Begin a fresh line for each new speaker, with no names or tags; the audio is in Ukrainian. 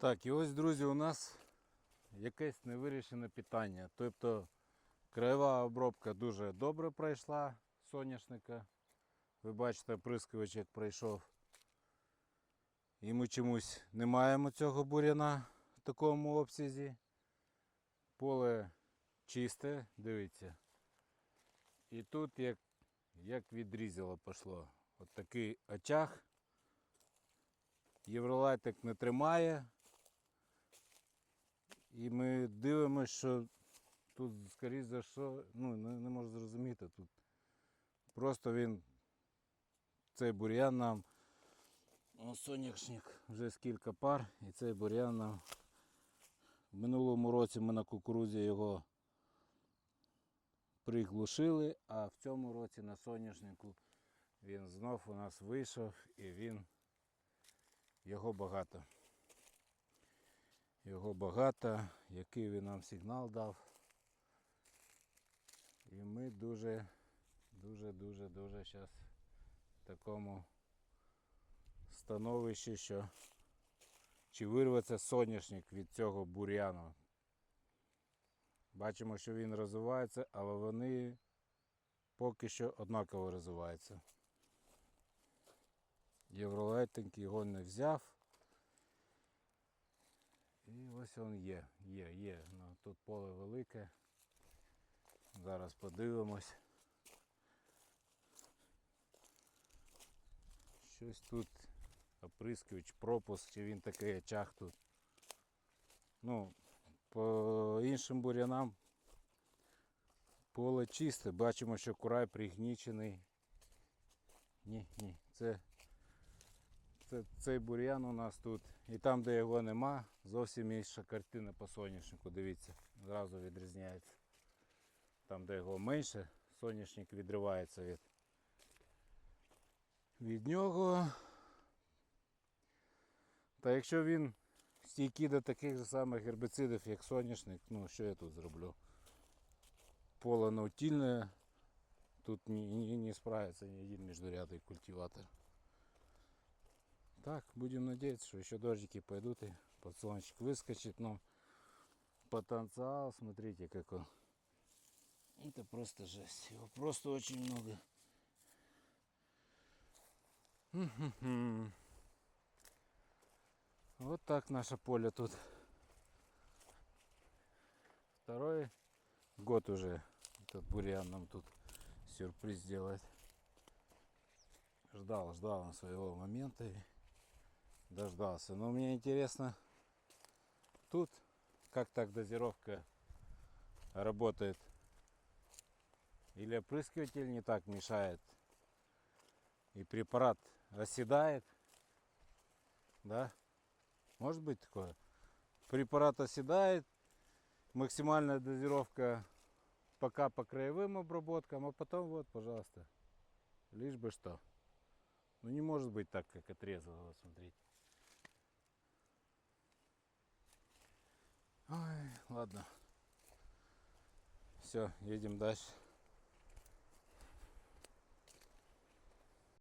Так, і ось, друзі, у нас якесь невирішене питання. Тобто краєва обробка дуже добре пройшла соняшника. Ви бачите, оприскувач як пройшов. І ми чомусь не маємо цього буряна в такому обсязі. Поле чисте, дивіться. І тут як, як відрізало пішло. От такий очаг. Євролайтик не тримає. І ми дивимося, що тут, скоріш за що, ну, не, не можу зрозуміти. Тут просто він, цей бур'ян нам, соняшник вже скільки пар, і цей бур'ян нам. В минулому році ми на кукурузі його приглушили, а в цьому році на соняшнику він знов у нас вийшов і він його багато. Його багато, який він нам сигнал дав. І ми дуже, дуже, дуже, дуже зараз в такому становищі, що чи вирветься соняшник від цього бур'яну. Бачимо, що він розвивається, але вони поки що однаково розвиваються. Євролайтинг його не взяв. Ось він є, є, є. Ну, тут поле велике. Зараз подивимось. Щось тут оприскувач, пропуск, чи він такий очаг тут. Ну, по іншим бурянам поле чисте. Бачимо, що курай пригнічений. Ні, ні, це це, цей бур'ян у нас тут. І там, де його нема, зовсім інша картина по соняшнику. Дивіться, зразу відрізняється. Там, де його менше, соняшник відривається від, від нього. Та якщо він стійкий до таких же самих гербіцидів, як соняшник, ну що я тут зроблю? Поле наутільне, тут не, не, не справиться ні один міждурядний культиватор. Так, будем надеяться, что еще дождики пойдут и подсолнечник выскочит, но потенциал, смотрите, как он. Это просто жесть. Его просто очень много. Вот так наше поле тут. Второй год уже этот бурьян нам тут сюрприз делает. Ждал, ждал он своего момента дождался. Но мне интересно тут, как так дозировка работает. Или опрыскиватель не так мешает. И препарат оседает. Да? Может быть такое? Препарат оседает. Максимальная дозировка пока по краевым обработкам, а потом вот, пожалуйста. Лишь бы что. Ну не может быть так, как отрезало, смотрите. Ой, ладно. Все, едем дальше.